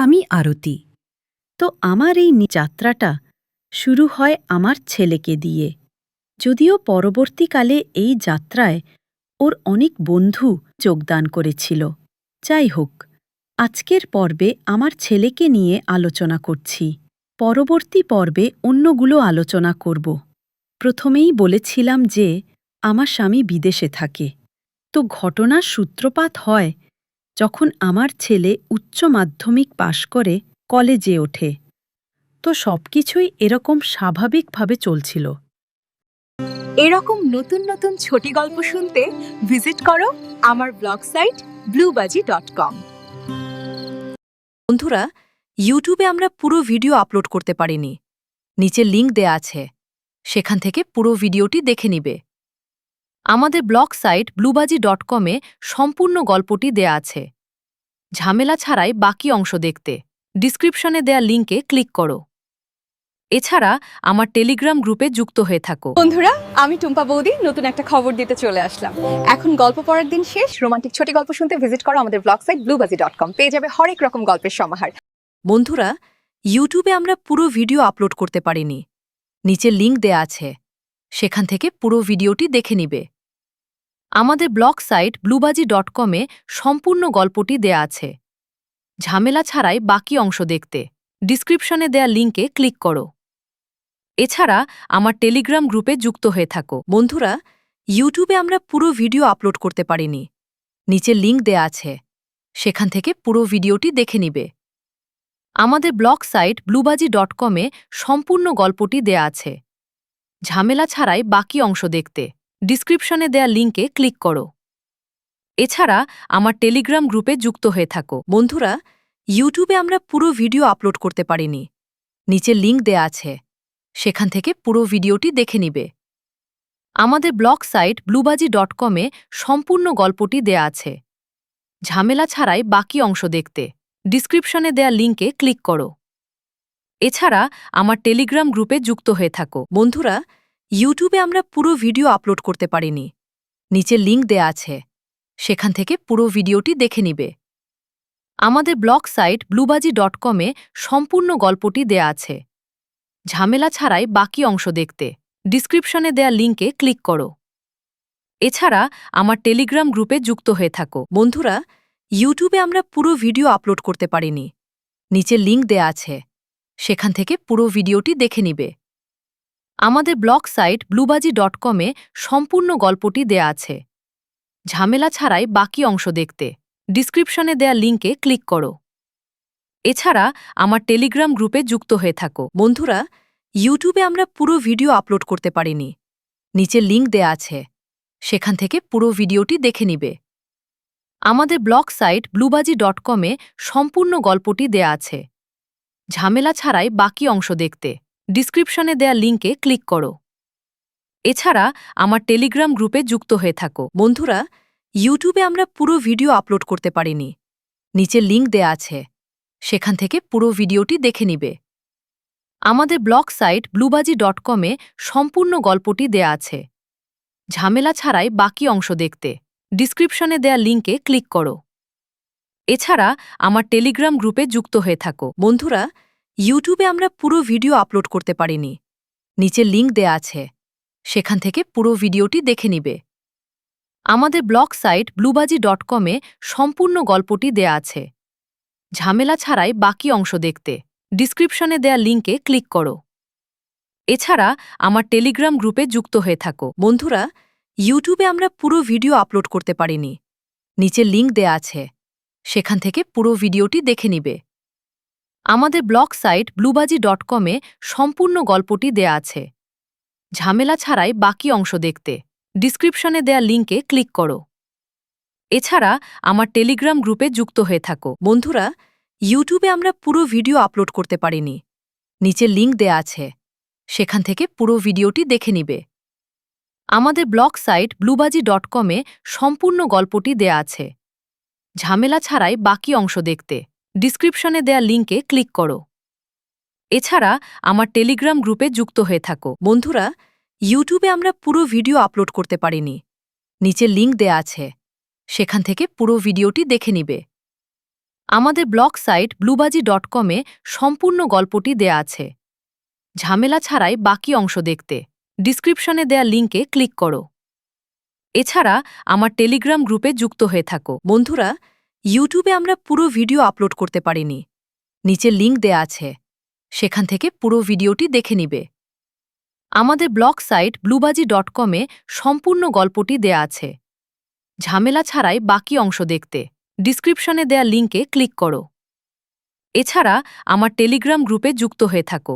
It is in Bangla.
আমি আরতি। তো আমার এই যাত্রাটা শুরু হয় আমার ছেলেকে দিয়ে। যদিও পরবর্তীকালে এই যাত্রায় ওর অনেক বন্ধু যোগদান করেছিল। যাই হোক, আজকের পর্বে আমার ছেলেকে নিয়ে আলোচনা করছি। পরবর্তী পর্বে অন্যগুলো আলোচনা করব। প্রথমেই বলেছিলাম যে, আমার স্বামী বিদেশে থাকে। তো ঘটনার সূত্রপাত হয় যখন আমার ছেলে উচ্চ মাধ্যমিক পাশ করে কলেজে ওঠে, তো সবকিছুই এরকম স্বাভাবিকভাবে চলছিল। এরকম নতুন নতুন ছোটি গল্প শুনতে ভিজিট করো আমার ব্লগ সাইট ব্লুবাজি ডট কম বন্ধুরা ইউটিউবে আমরা পুরো ভিডিও আপলোড করতে পারিনি। নিচে লিংক দেয়া আছে। সেখান থেকে পুরো ভিডিওটি দেখে নিবে। আমাদের ব্লগ সাইট ব্লুবাজি ডট কমে সম্পূর্ণ গল্পটি দেয়া আছে। ঝামেলা ছাড়াই বাকি অংশ দেখতে। ডিসক্রিপশনে দেয়া লিংকে ক্লিক করো। এছাড়া আমার টেলিগ্রাম গ্রুপে যুক্ত হয়ে থাকো। বন্ধুরা আমি টুম্পা বৌদি নতুন একটা খবর দিতে চলে আসলাম। এখন গল্প পড়ার দিন শেষ। রোমান্টিক ছোটি গল্প শুনতে ভিজিট করো আমাদের ব্লগ সাইট ব্লুবাজি ডট কম পেয়ে যাবে হরেক রকম গল্পের সমাহার। বন্ধুরা ইউটিউবে আমরা পুরো ভিডিও আপলোড করতে পারিনি। নিচে লিংক দেয়া আছে। সেখান থেকে পুরো ভিডিওটি দেখে নিবে। আমাদের ব্লগ সাইট ব্লুবাজি ডট কমে সম্পূর্ণ গল্পটি দেয়া আছে। ঝামেলা ছাড়াই বাকি অংশ দেখতে। ডিসক্রিপশনে দেয়া লিংকে ক্লিক করো। এছাড়া আমার টেলিগ্রাম গ্রুপে যুক্ত হয়ে থাকো। বন্ধুরা ইউটিউবে আমরা পুরো ভিডিও আপলোড করতে পারিনি। নিচে লিঙ্ক দেয়া আছে। সেখান থেকে পুরো ভিডিওটি দেখে নিবে। আমাদের ব্লগ সাইট ব্লুবাজি ডট কমে সম্পূর্ণ গল্পটি দেয়া আছে। ঝামেলা ছাড়াই বাকি অংশ দেখতে। ডিসক্রিপশনে দেয়া লিংকে ক্লিক করো। এছাড়া আমার টেলিগ্রাম গ্রুপে যুক্ত হয়ে থাকো। বন্ধুরা, ইউটিউবে আমরা পুরো ভিডিও আপলোড করতে পারিনি। নিচে লিঙ্ক দেয়া আছে। সেখান থেকে পুরো ভিডিওটি দেখে নিবে। আমাদের ব্লগ সাইট ব্লুবাজি ডট কমে সম্পূর্ণ গল্পটি দেয়া আছে। ঝামেলা ছাড়াই বাকি অংশ দেখতে। ডিসক্রিপশনে দেয়া লিংকে ক্লিক করো। এছাড়া আমার টেলিগ্রাম গ্রুপে যুক্ত হয়ে থাকো। বন্ধুরা ইউটিউবে আমরা পুরো ভিডিও আপলোড করতে পারিনি। নিচে লিঙ্ক দেয়া আছে। সেখান থেকে পুরো ভিডিওটি দেখে নিবে। আমাদের ব্লগ সাইট ব্লুবাজি ডট কমে সম্পূর্ণ গল্পটি দেয়া আছে। ঝামেলা ছাড়াই বাকি অংশ দেখতে। ডিসক্রিপশনে দেয়া লিংকে ক্লিক করো। এছাড়া আমার টেলিগ্রাম গ্রুপে যুক্ত হয়ে থাকো। বন্ধুরা ইউটিউবে আমরা পুরো ভিডিও আপলোড করতে পারিনি। নিচে লিংক দেয়া আছে। সেখান থেকে পুরো ভিডিওটি দেখে নিবে। আমাদের ব্লগ সাইট ব্লুবাজি ডট কমে সম্পূর্ণ গল্পটি দেয়া আছে। ঝামেলা ছাড়াই বাকি অংশ দেখতে। ডিসক্রিপশনে দেয়া লিংকে ক্লিক করো। এছাড়া আমার টেলিগ্রাম গ্রুপে যুক্ত হয়ে থাকো। বন্ধুরা, ইউটিউবে আমরা পুরো ভিডিও আপলোড করতে পারিনি। নিচে লিঙ্ক দেয়া আছে। সেখান থেকে পুরো ভিডিওটি দেখে নিবে। আমাদের ব্লগ সাইট ব্লুবাজি ডট কমে সম্পূর্ণ গল্পটি দেয়া আছে। ঝামেলা ছাড়াই বাকি অংশ দেখতে। ডিসক্রিপশনে দেয়া লিংকে ক্লিক করো। এছাড়া আমার টেলিগ্রাম গ্রুপে যুক্ত হয়ে থাকো। বন্ধুরা, ইউটিউবে আমরা পুরো ভিডিও আপলোড করতে পারিনি। নিচে লিঙ্ক দেয়া আছে। সেখান থেকে পুরো ভিডিওটি দেখে নিবে। আমাদের ব্লগ সাইট ব্লুবাজি ডট কমে সম্পূর্ণ গল্পটি দেয়া আছে। ঝামেলা ছাড়াই বাকি অংশ দেখতে। ডিসক্রিপশনে দেয়া লিংকে ক্লিক করো। এছাড়া আমার টেলিগ্রাম গ্রুপে যুক্ত হয়ে থাকো। বন্ধুরা ইউটিউবে আমরা পুরো ভিডিও আপলোড করতে পারিনি। নিচে লিঙ্ক দেয়া আছে। সেখান থেকে পুরো ভিডিওটি দেখে নিবে। আমাদের ব্লগ সাইট ব্লুবাজি ডট কমে সম্পূর্ণ গল্পটি দেয়া আছে। ঝামেলা ছাড়াই বাকি অংশ দেখতে। ডিসক্রিপশনে দেয়া লিংকে ক্লিক করো। এছাড়া আমার টেলিগ্রাম গ্রুপে যুক্ত হয়ে থাকো। বন্ধুরা ইউটিউবে আমরা পুরো ভিডিও আপলোড করতে পারিনি। নিচে লিংক দেয়া আছে। সেখান থেকে পুরো ভিডিওটি দেখে নিবে। আমাদের ব্লগ সাইট ব্লুবাজি ডট কমে সম্পূর্ণ গল্পটি দেয়া আছে। ঝামেলা ছাড়াই বাকি অংশ দেখতে। ডিসক্রিপশনে দেয়া লিংকে ক্লিক করো। এছাড়া আমার টেলিগ্রাম গ্রুপে যুক্ত হয়ে থাকো। বন্ধুরা, ইউটিউবে আমরা পুরো ভিডিও আপলোড করতে পারিনি। নিচে লিঙ্ক দেয়া আছে। সেখান থেকে পুরো ভিডিওটি দেখে নিবে। আমাদের ব্লগ সাইট ব্লুবাজি ডট কমে সম্পূর্ণ গল্পটি দেয়া আছে। ঝামেলা ছাড়াই বাকি অংশ দেখতে। ডিসক্রিপশনে দেয়া লিংকে ক্লিক করো। এছাড়া আমার টেলিগ্রাম গ্রুপে যুক্ত হয়ে থাকো। বন্ধুরা, ইউটিউবে আমরা পুরো ভিডিও আপলোড করতে পারিনি। নিচে লিঙ্ক দেয়া আছে। সেখান থেকে পুরো ভিডিওটি দেখে নিবে। আমাদের ব্লগ সাইট ব্লুবাজি ডট কমে সম্পূর্ণ গল্পটি দেয়া আছে। ঝামেলা ছাড়াই বাকি অংশ দেখতে। ডিসক্রিপশনে দেয়া লিঙ্কে ক্লিক করো। এছাড়া আমার টেলিগ্রাম গ্রুপে যুক্ত হয়ে থাকো। বন্ধুরা ইউটিউবে আমরা পুরো ভিডিও আপলোড করতে পারিনি। নিচে লিঙ্ক দেয়া আছে। সেখান থেকে পুরো ভিডিওটি দেখে নিবে। আমাদের ব্লগ সাইট ব্লুবাজি ডট কমে সম্পূর্ণ গল্পটি দেয়া আছে। ঝামেলা ছাড়াই বাকি অংশ দেখতে। ডিসক্রিপশনে দেয়া লিঙ্কে ক্লিক করো। এছাড়া আমার টেলিগ্রাম গ্রুপে যুক্ত হয়ে থাকো।